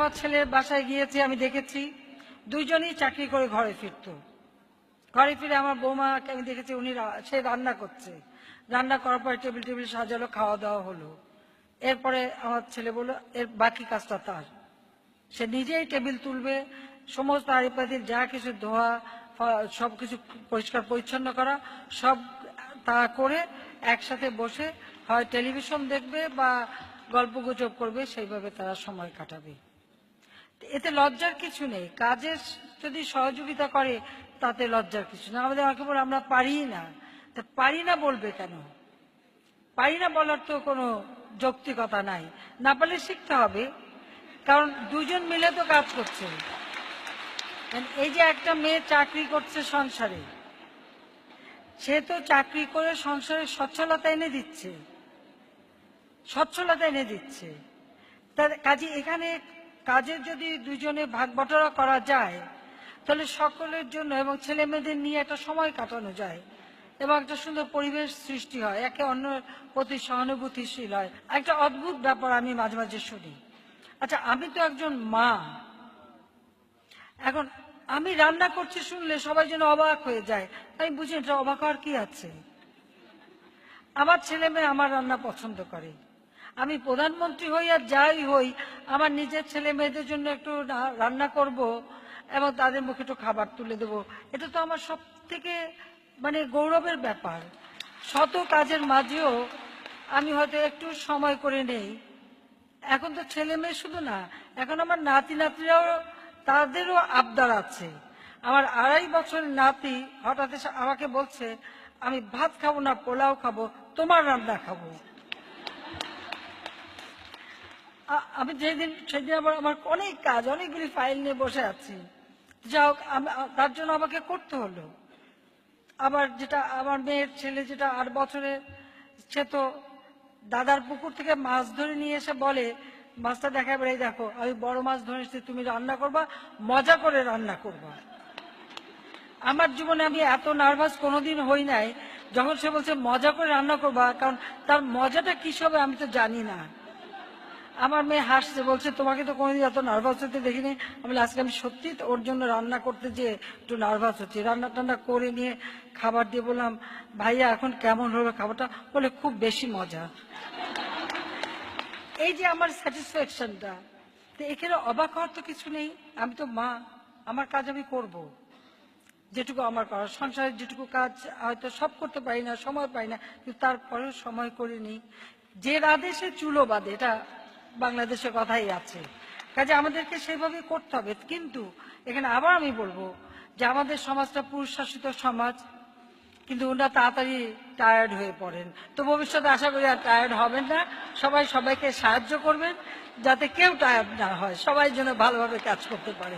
আমার ছেলে বাসায় গিয়েছি, আমি দেখেছি। দুইজনই চাকরি করে ঘরে ফিরতো। ঘরে ফিরে আমার বৌমাকে আমি দেখেছি, উনি সে রান্না করছে। রান্না করার পরে টেবিল টেবিল সাজালো, খাওয়া দাওয়া হলো। এরপরে আমার ছেলে বলল, এর বাকি কাজটা তার। সে নিজেই টেবিল তুলবে, সমস্ত আড়িপাতির যা কিছু ধোয়া সব কিছু পরিষ্কার পরিচ্ছন্ন করা, সব তা করে একসাথে বসে হয় টেলিভিশন দেখবে বা গল্পগুজব করবে, সেইভাবে তারা সময় কাটাবে। এতে লজ্জার কিছু নেই। কাজের যদি সহযোগিতা করে, তাতে লজ্জার কিছু না আমাদের আমাকে বলে আমরা পারি না। তা পারি না বলবে কেন? পারি না বলার তো কোনো যৌক্তিকতা নাই। না পারলে শিখতে হবে। কারণ দুজন মিলে তো কাজ করছে। এই যে একটা মেয়ে চাকরি করছে সংসারে, সে তো চাকরি করে সংসারে সচ্ছলতা এনে দিচ্ছে। সচ্ছলতা এনে দিচ্ছে। তার কাজে এখানে কাজের যদি দুজনে ভাগ বটরা করা যায়, তাহলে সকলের জন্য এবং ছেলে মেয়েদের নিয়ে একটা সময় কাটানো যায় এবং একটা সুন্দর পরিবেশ সৃষ্টি হয়, একে অন্যের প্রতি সহানুভূতিশীল হয়। একটা অদ্ভুত ব্যাপার আমি মাঝে মাঝে শুনি। আচ্ছা আমি তো একজন মা। এখন আমি রান্না করছি শুনলে সবাই যেন অবাক হয়ে যায়। আমি বুঝি এটা অবাক হওয়ার কি আছে? আমার ছেলে মেয়ে আমার রান্না পছন্দ করে। আমি প্রধানমন্ত্রী হই আর যাই হই, আমার নিজের ছেলে মেয়েদের জন্য একটু রান্না করব এবং তাদের মুখে একটু খাবার তুলে দেব। এটা তো আমার সব থেকে মানে গৌরবের ব্যাপার। শত কাজের মাঝেও আমি হয়তো একটু সময় করে নেই। এখন তো ছেলে মেয়ে শুধু না, এখন আমার নাতি নাতিরাও তাদেরও আবদার আছে। আমার আড়াই বছরের নাতি হঠাৎ আমাকে বলছে, আমি ভাত খাব না, পোলাও খাব, তোমার রান্না খাব। আমি যেদিন সেদিন আবার আমার অনেক কাজ, অনেকগুলি ফাইল নিয়ে বসে আছি। যা হোক তার জন্য আমাকে করতে হলো। আবার যেটা আমার মেয়ের ছেলে যেটা আট বছরে সে তো দাদার পুকুর থেকে মাছ ধরে নিয়ে এসে বলে, মাছটা দেখা বেড়ে দেখো, আমি বড় মাছ ধরে এসেছি, তুমি রান্না করবা, মজা করে রান্না করবা। আমার জীবনে আমি এত নার্ভাস কোনোদিন হই নাই, যখন সে বলছে, মজা করে রান্না করবা, কারণ তার মজাটা কি হবে আমি তো জানি না। আমার মেয়ে হাসছে, বলছে, তোমাকে তো কোনোদিন এত নার্ভাস হতে দেখিনি। আমি আজকে আমি সত্যি ওর জন্য রান্না করতে যেয়ে একটু নার্ভাস হচ্ছি। রান্না টান্না করে নিয়ে খাবার দিয়ে বললাম, ভাইয়া, এখন কেমন হলো খাবারটা? বলে, খুব বেশি মজা। এই যে আমার স্যাটিসফ্যাকশনটা তো এখানে অবাক হওয়ার তো কিছু নেই। আমি তো মা, আমার কাজ আমি করব। যেটুকু আমার করার, সংসারের যেটুকু কাজ, হয়তো সব করতে পারি না, সময় পাই না, কিন্তু তারপরেও সময় করে নিই। যে রাধে, সে চুলো বাঁধে। এটা বাংলাদেশের কথাই আছে। কাজে আমাদেরকে সেভাবে করতে হবে। কিন্তু এখানে আবার আমি বলব যে আমাদের সমাজটা পুরুষ শাসিত সমাজ, কিন্তু ওনারা তাড়াতাড়ি টায়ার্ড হয়ে পড়েন। তো ভবিষ্যতে আশা করি আর টায়ার্ড হবেন না। সবাই সবাইকে সাহায্য করবেন যাতে কেউ টায়ার্ড না হয়। সবাই যেন ভালোভাবে কাজ করতে পারে।